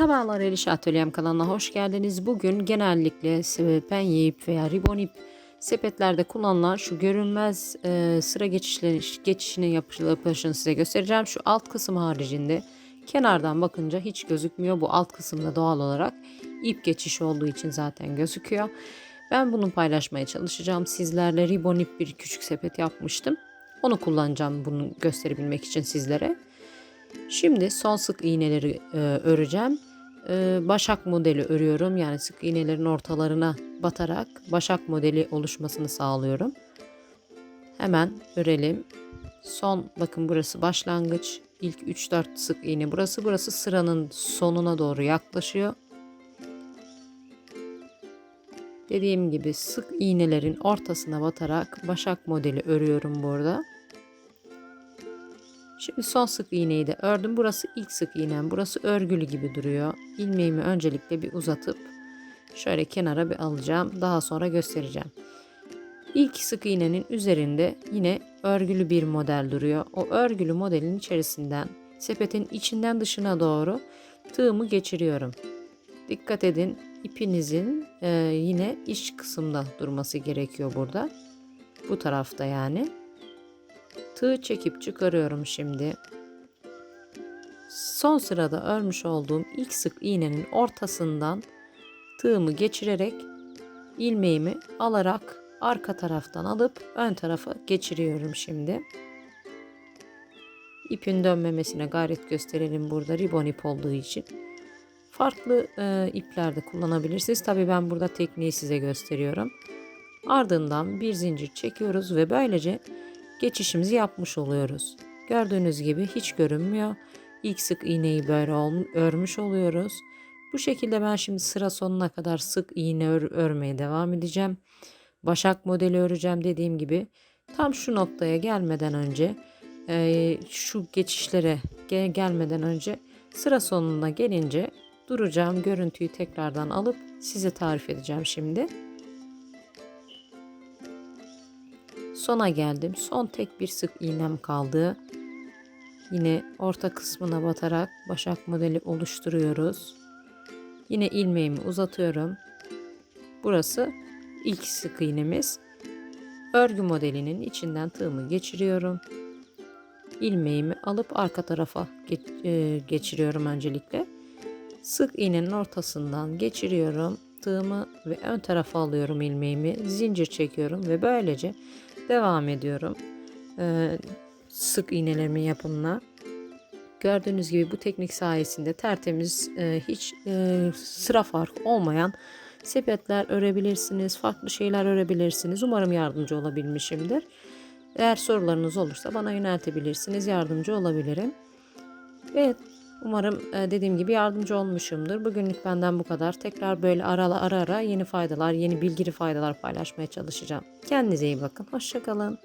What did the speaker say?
Merhabalar Eliş Atölyem kanalına hoş geldiniz. Bugün genellikle penye ip veya ribon ip sepetlerde kullanılan şu görünmez e, sıra geçişleri, geçişinin yapılışını size göstereceğim. Şu alt kısım haricinde kenardan bakınca hiç gözükmüyor. Bu alt kısımda doğal olarak ip geçişi olduğu için zaten gözüküyor. Ben bunu paylaşmaya çalışacağım. Sizlerle ribon ip bir küçük sepet yapmıştım. Onu kullanacağım bunu gösterebilmek için sizlere. Şimdi son sık iğneleri e, öreceğim. E, başak modeli örüyorum. Yani sık iğnelerin ortalarına batarak başak modeli oluşmasını sağlıyorum. Hemen örelim. Son bakın burası başlangıç. İlk 3-4 sık iğne burası. Burası sıranın sonuna doğru yaklaşıyor. Dediğim gibi sık iğnelerin ortasına batarak başak modeli örüyorum burada. Şimdi son sık iğneyi de ördüm. Burası ilk sık iğnem. Burası örgülü gibi duruyor. İlmeğimi öncelikle bir uzatıp şöyle kenara bir alacağım. Daha sonra göstereceğim. İlk sık iğnenin üzerinde yine örgülü bir model duruyor. O örgülü modelin içerisinden sepetin içinden dışına doğru tığımı geçiriyorum. Dikkat edin ipinizin e, yine iç kısımda durması gerekiyor burada. Bu tarafta yani. Tığ çekip çıkarıyorum şimdi. Son sırada örmüş olduğum ilk sık iğnenin ortasından tığımı geçirerek ilmeğimi alarak arka taraftan alıp ön tarafa geçiriyorum şimdi. İpin dönmemesine gayret gösterelim burada ribon ip olduğu için. Farklı e, ipler de kullanabilirsiniz. Tabii ben burada tekniği size gösteriyorum. Ardından bir zincir çekiyoruz ve böylece geçişimizi yapmış oluyoruz. Gördüğünüz gibi hiç görünmüyor. İlk sık iğneyi böyle örmüş oluyoruz. Bu şekilde ben şimdi sıra sonuna kadar sık iğne ör örmeye devam edeceğim. Başak modeli öreceğim dediğim gibi. Tam şu noktaya gelmeden önce e, şu geçişlere gel gelmeden önce sıra sonuna gelince duracağım. Görüntüyü tekrardan alıp size tarif edeceğim şimdi. Sona geldim. Son tek bir sık iğnem kaldı. Yine orta kısmına batarak başak modeli oluşturuyoruz. Yine ilmeğimi uzatıyorum. Burası ilk sık iğnemiz. Örgü modelinin içinden tığımı geçiriyorum. İlmeğimi alıp arka tarafa e, geçiriyorum öncelikle. Sık iğnenin ortasından geçiriyorum tığımı ve ön tarafa alıyorum ilmeğimi. Zincir çekiyorum ve böylece devam ediyorum. Ee, sık iğnelerimin yapımına. Gördüğünüz gibi bu teknik sayesinde tertemiz e, hiç e, sıra farkı olmayan sepetler örebilirsiniz. Farklı şeyler örebilirsiniz. Umarım yardımcı olabilmişimdir. Eğer sorularınız olursa bana yöneltebilirsiniz. Yardımcı olabilirim. Evet Umarım e, dediğim gibi yardımcı olmuşumdur. Bugünlük benden bu kadar. Tekrar böyle ara ara yeni faydalar, yeni bilgili faydalar paylaşmaya çalışacağım. Kendinize iyi bakın. Hoşçakalın.